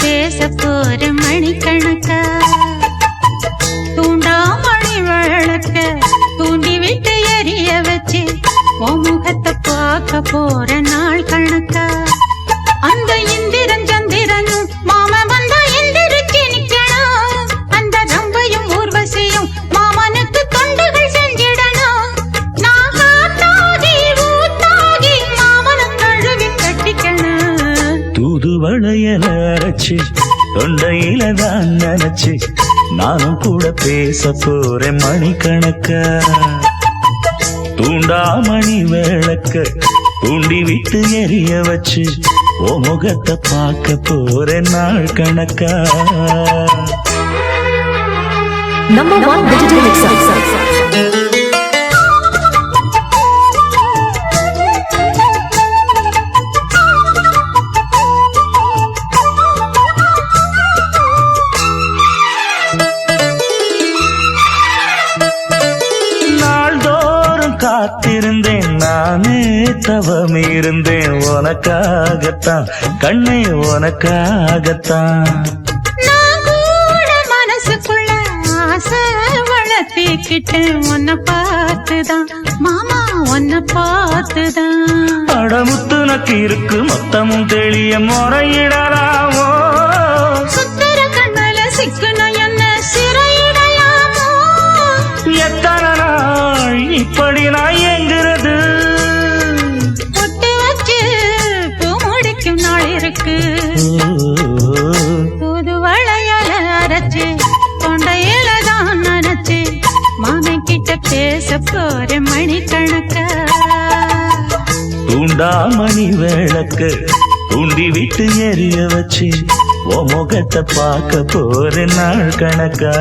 பேச போற மணிக்கணக்கா? தூண்டாமணி வழக்க தூண்டி விட்டு எரிய வச்சு உன் முகத்தை பார்க்க போற நாள் கணக்கா? அந்த இந்திர நினைச்சு நானும் கூட பேச போறேன் தூண்டா தூண்டாமணி விளக்க தூண்டி விட்டு எரிய வச்சு ஓ முகத்தை பார்க்க போறேன் நாள் கணக்கா. நம்ம காத்திருந்தேன் நானே தவம் இருந்தேன் உனக்காகத்தான் கண்ணே உனக்காகத்தான். மனசுக்குள்ள ஆசை வளர்த்திக்கிட்டேன் உன்னை பார்த்துதான் மாமா உன்னை பார்த்துதான். அடமுத்து நக்கு இருக்கு மொத்தமும் தெளிய முறையிடலாமோ? சுத்தர கண்ணல சிக்கன நாள் இப்படி நான் எங்கிறது பொட்டு வச்சு பூ முடிக்கும் நாள் இருக்கு. புது வளையல அரைச்சு தொண்டையில தான் நினைச்சு மாமன் கிட்ட பேச போற மணிக்கணக்கா. தூண்டாமணி விளக்கு தூண்டி விட்டு எரிய வச்சு ஓ முகத்தை பார்க்க போற நாள் கணக்கா.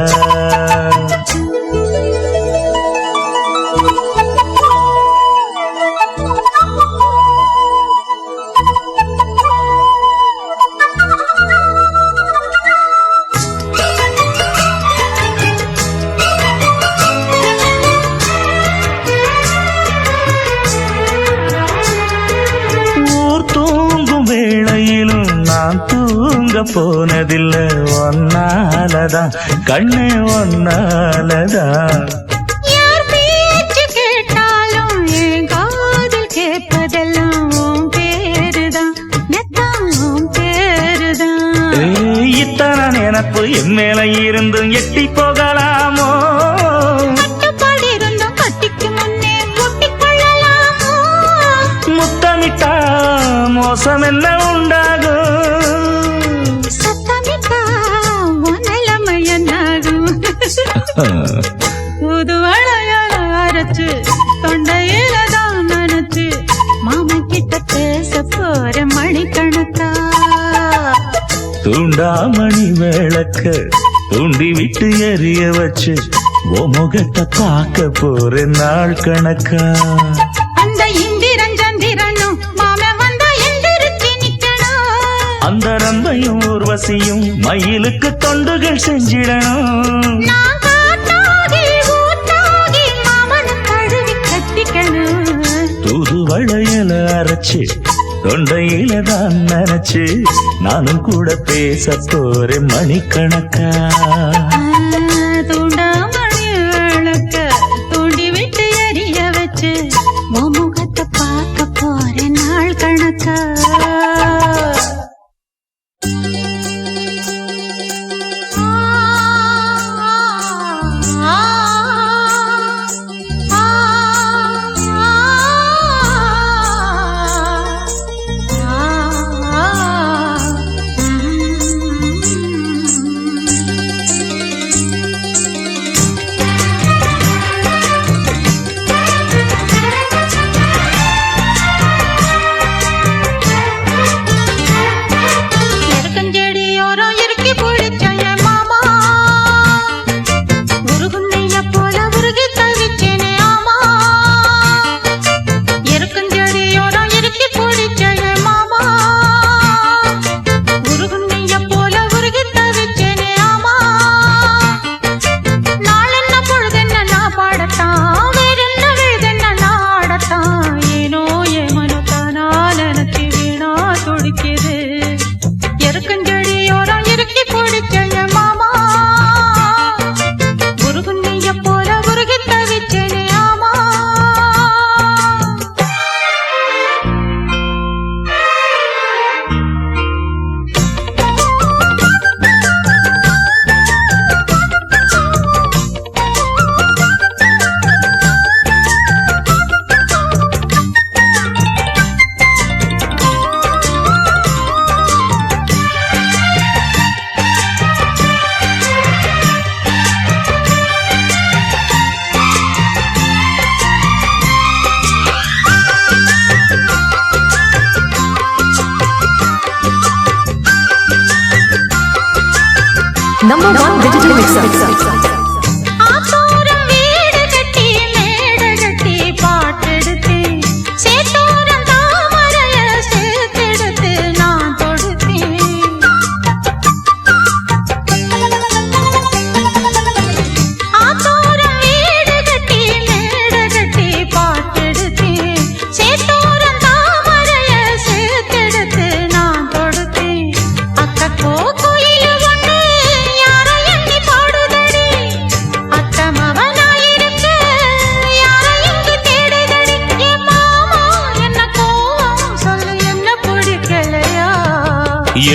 கண்ணே ஒன்னாலதான் புது வளையல அரைச்சு தொண்டையில தான் நினைச்சு மாமன் கிட்ட பேச போற மணிக்கணக்கா? தூண்டாமணி விளக்க தூண்டி விட்டு எரிய வச்சு ஓ முகத்தை பார்க்க போற நாள் கணக்கா? அந்த இந்திரன் சந்திரனும் மாமன் வந்தா எந்திரிச்சு நிக்கணும். அந்த ரம்பையும் ஊர்வசியும் மயிலுக்கு தொண்டுகள் செஞ்சிடணும். வளையல அரைச்சு தொண்டையில தான் நினைச்சு நானும் கூட பேச போறேன் மணிக்கணக்கா. தூண்டாமணி விளக்க வச்சு பார்க்க போறேன் நாள் கணக்கா. Number one digital mixer.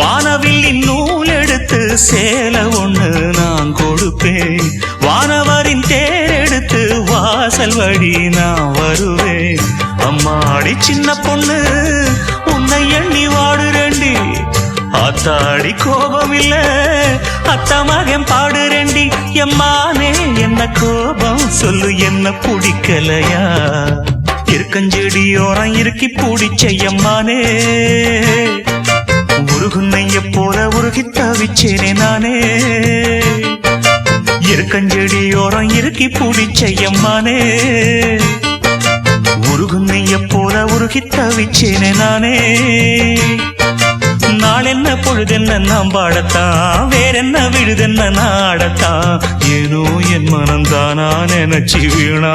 வானவில் நூல் எடுத்து சேலை ஒண்ணு நான் கொடுப்பேன். வானவரின் தேர் எடுத்து வாசல் வழி நான் வருவேன். அம்மாடி சின்ன பொண்ணு உன்னை எண்ணி வாடுறேண்டி அத்தாடி கோபம் இல்ல அத்த மகன் பாடுறேண்டி எம்மானே என்ன கோபம்? சொல்லு என்ன பிடிக்கலையா? இருக்கஞ்செடியோரம் இருக்கி பிடிச்ச எம்மானே. உருகுன்னைய போல உருகி தவிச்சேனே நானே இருக்கஞ்செடியோரம் இறுக்கி பிடிச்ச எம்மானே உருகுன்னைய போல உருகி தவிச்சேனே நானே. நாளென்ன பொழுதென்ன நாம் பாடத்தான் வேறென்ன விழுதென்ன நாடத்தான். ஏனோ என் மனம்தானா நினைச்சு வீணா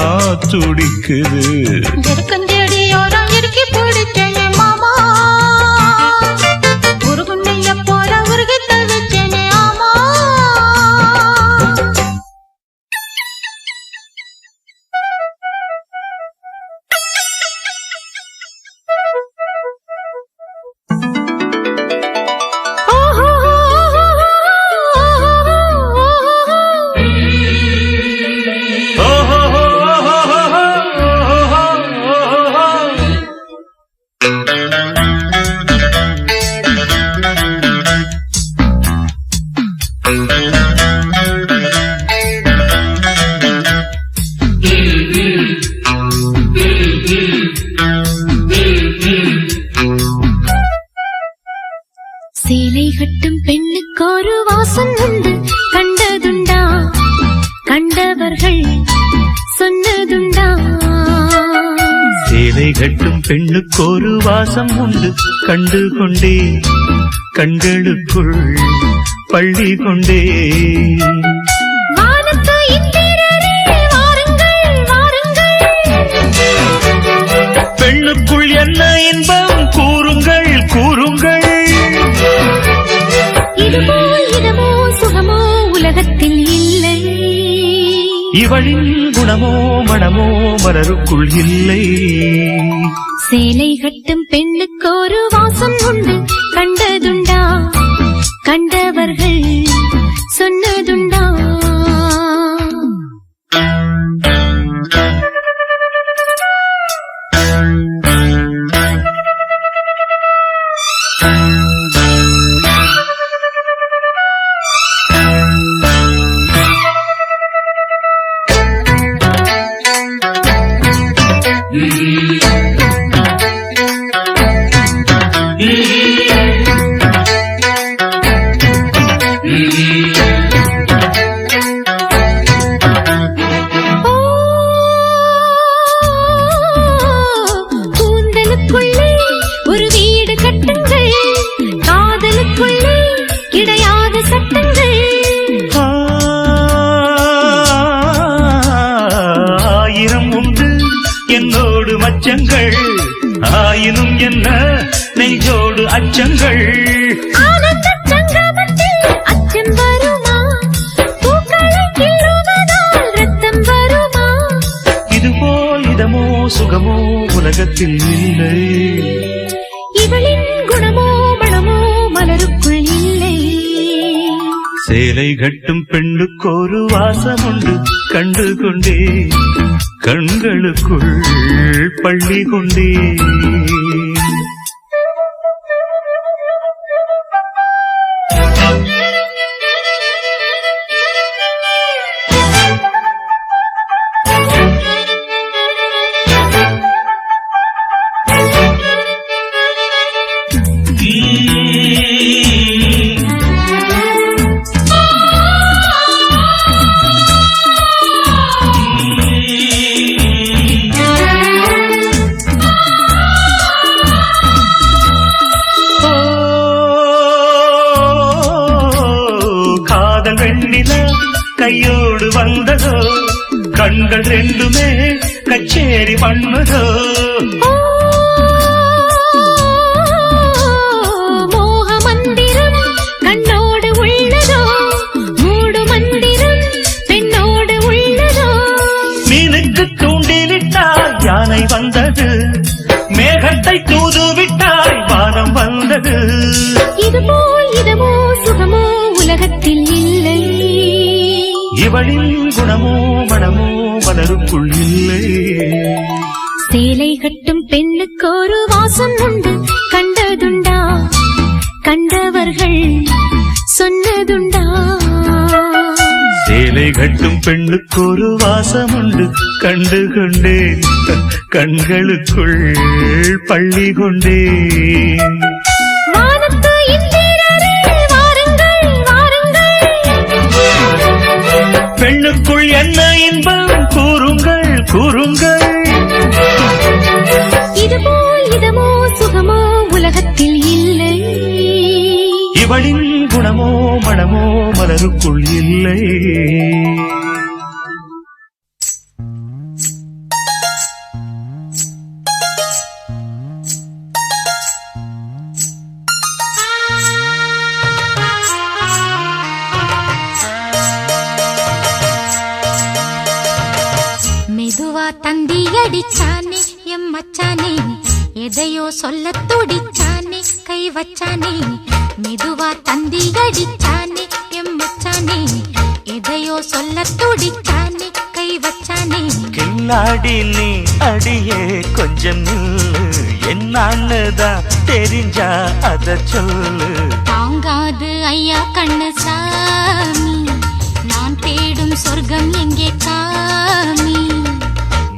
துடிக்குது. கட்டும் பெண்ணுக்கு ஒரு வாசம் உண்டு. கண்டு கொண்டே கண்களுக்குள் பள்ளி கொண்டே. பெண்ணுக்குள் என்ன இன்பம்? கூறுங்கள் கூறுங்கள். இவளின் குணமோ மனமோ மலருக்குள் இல்லை. சேலை கட்டும் பெண்ணுக்கு ஒரு வாசம் உண்டு. கண்டதுண்டா? கண்டவர்கள் சொன்னதுண்டா? சுகமோ உலகத்தில் இல்லை. இவளின் குணமோ மனமோ மலருக்குள் இல்லை. சேலை கட்டும் பெண்ணுக்கு ஒரு வாசம் உண்டு. கண்டு கொண்டே கண்களுக்குள் பள்ளி கொண்டே. வெண்ணில கையோடு வந்ததோ? கண்கள் ரெண்டுமே கச்சேரி பண்ணதோ? யானை வந்தது. மேகத்தை தூதுவிட்டால் வானம் வந்தது. இதுபோ இதமோ சுகமோ உலகத்தில் இவளின் குணமோ மனமோ மலருக்குள் இல்லை. சேலை கட்டும் பெண்ணுக்கு ஒரு வாசம் உண்டு. கண்டதுண்டா கண்டவர்கள் சொன்னதுண்டா. சேலை கட்டும் பெண்ணுக்கு ஒரு வாசம் உண்டு. கண்டு கொண்டேன் கண்களுக்குள் பள்ளி கொண்டேன். பெண்ணுக்குள் என்ன இன்பம்? கூறுங்கள் கூறுங்கள். இதுபோ இதமோ சுகமோ உலகத்தில் இல்லை. இவளின் குணமோ மனமோ மலருக்குள் இல்லை. எதையோ சொல்ல துடிச்சானே கை வச்சானே மெதுவா தந்தி அடிச்சானே எம் மச்சானே எதையோ சொல்ல துடிச்சானே கை வச்சானே. கில்லாடி நீ அடியே கொஞ்சம் நில்லு என்னான்னு தான் தெரிஞ்சா அத சொல்லு. தாங்காது ஐயா கண்ணு சாமி நான் தேடும் சொர்க்கம் எங்கே காமி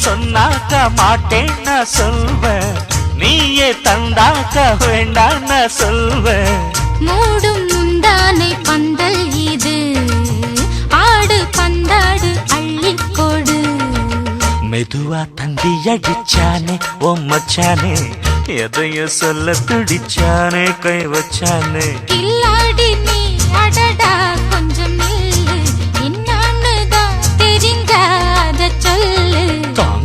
சொன்னாக்க மாட்டேன்னு சொல்வேன் நீயே தந்தாக்க வேண்டான்னு சொல்வேன் மூடும் முந்தானை பந்தல் இது. ஆடு பந்தாடு அள்ளிக்கொடு மெதுவா தந்தி அடிச்சானே ஓ மச்சானே. எதையோ சொல்ல துடிச்சானே கை வச்சானே.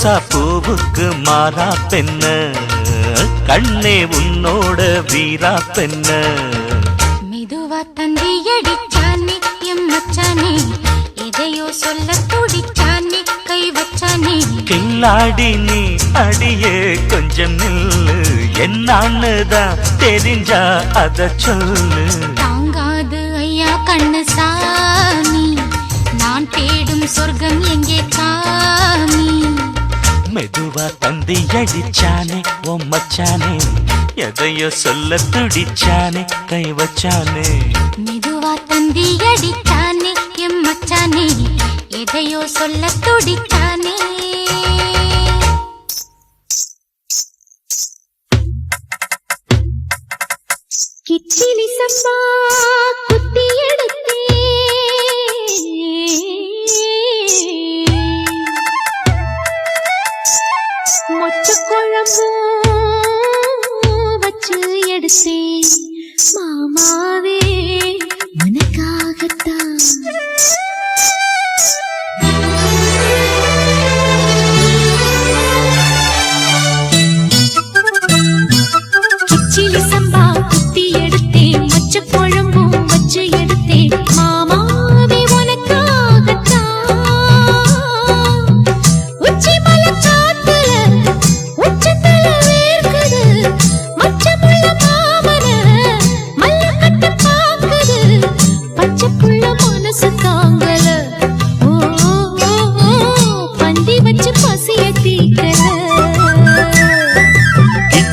ரோசா பூவுக்கு மாறா பெண்ண. கண்ணே உன்னோட வீரா பெண்ண. மெதுவா தந்தி அடிச்சானே எம் மச்சானே. எதையோ சொல்ல துடிச்சானே கை வச்சானே. கில்லாடி நீ அடியே கொஞ்சம் நில்லு. என்னான்னு தான் தெரிஞ்சா அத சொல்லு. தாங்காது ஐயா கண்ணு சாமி நான் தேடும் சொர்க்கம் எங்கே காமி மெதுவா தந்தி அடிச்சானே ஓ மச்சானே. எதையோ சொல்ல துடிச்சானே கை வச்சானே. மெதுவா தந்தி அடிச்சானே எம் மச்சானே. எதையோ சொல்ல துடிச்சானே. கிச்சிலி சம்பா குத்தி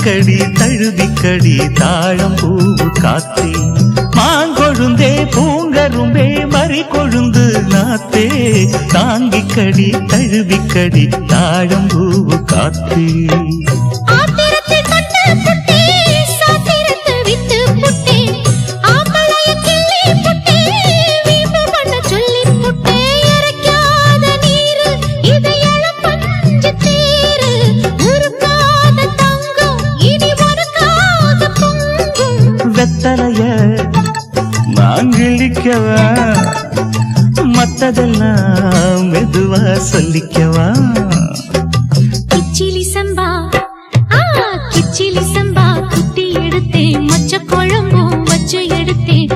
தாங்கிக்கடி தழுவிக்கடி தாழம் பூவு காத்தே. மாங்கொழுந்தே பூங்கரும்பே மறி கொழுந்து நாத்தே. தாங்கிக்கடி தழுவிக்கடி தாழம் பூவு காத்தே. மெதுவா சொல்லிக்கவா? கிச்சிலி சம்பா கிச்சிலி சம்பா குட்டி எடுத்தேன் மொச்ச குழம்பும் வச்சு எடுத்தேன்.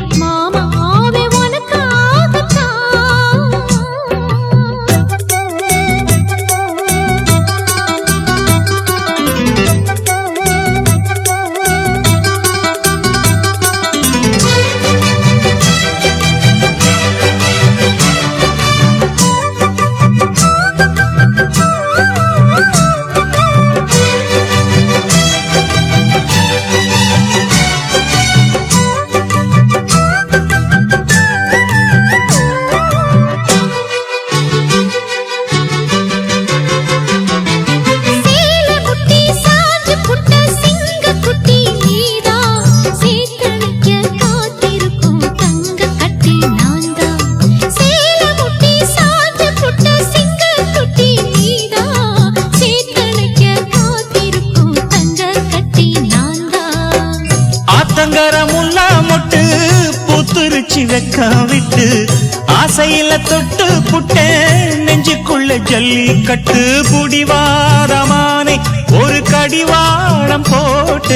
புட்ட தொட்டு புட்ட நெஞ்சுக்குள்ள ஜல்லிக்கட்டு புடிவாரமானே. ஒரு கடிவாளம் போட்ட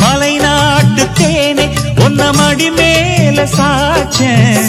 மலை நாட்டு தேனே ஒன்ன மடி மேல சாச்சேன்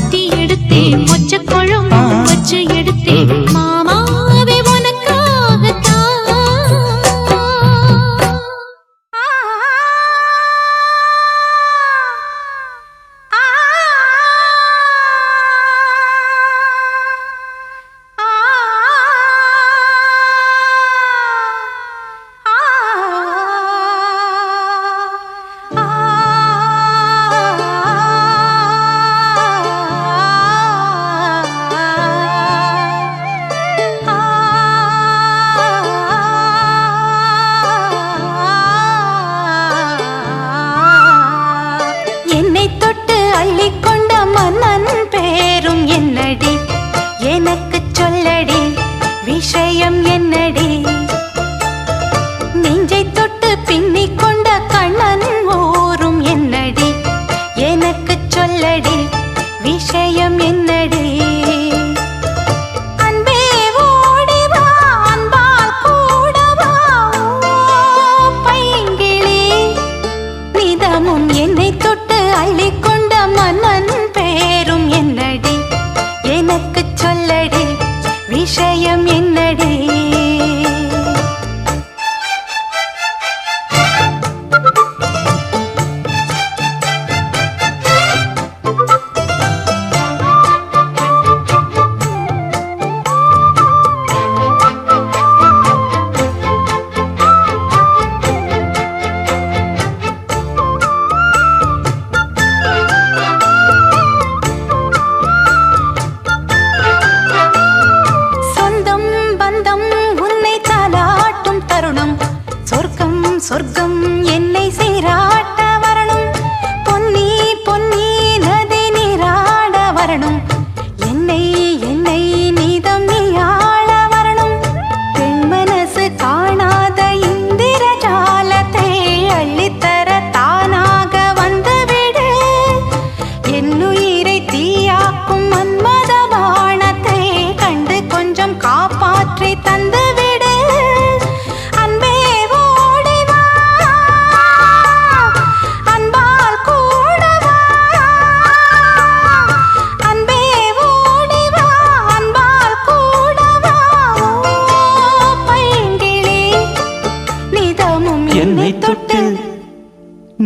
மொச்ச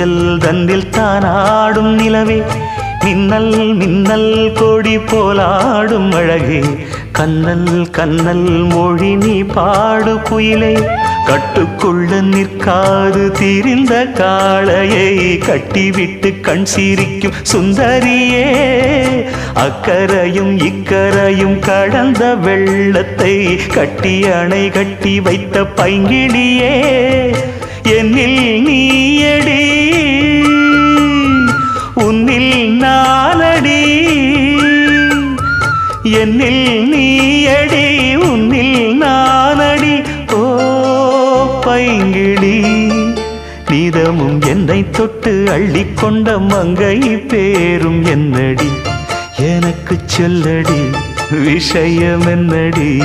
ஊஞ்சல் தந்தில் தானாடும் நிலவே. மின்னல் மின்னல் கொடி போலாடும் அழகே. கண்ணல் கண்ணல் மொழி நீ பாடு குயிலை. கட்டுக்குள்ள நிற்காது திரிந்த காளையை கட்டிவிட்டு கண் சிரிக்கும் சுந்தரியே. அக்கரையும் இக்கரையும் கடந்த வெள்ளத்தை கட்டி அணை கட்டி வைத்த பைங்கிடியே என்னில் நீ எடி உன்னில் நானடி. என்னில் நீயடி உன்னில் நானடி. ஓ பைங்கிடி நீதமும் என்னை தொட்டு அள்ளிக்கொண்ட மங்கை பேரும் என்னடி. எனக்கு சொல்லடி விஷயம் என்னடி.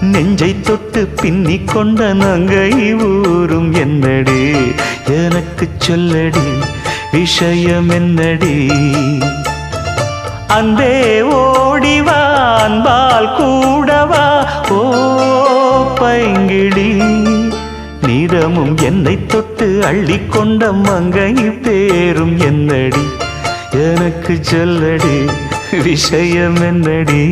நெஞ்சை தொட்டு பின்னி கொண்ட நங்கை ஊரும் என்னடி. எனக்கு சொல்லடி விஷயம் என்னடி அந்தே ஓடிவா அன்பால் கூடவா? ஓ பைங்கிளி நீரமும் என்னை தொட்டு அள்ளி கொண்ட மங்கை பேரும் என்னடி? எனக்கு சொல்லடி விஷயம் என்னடி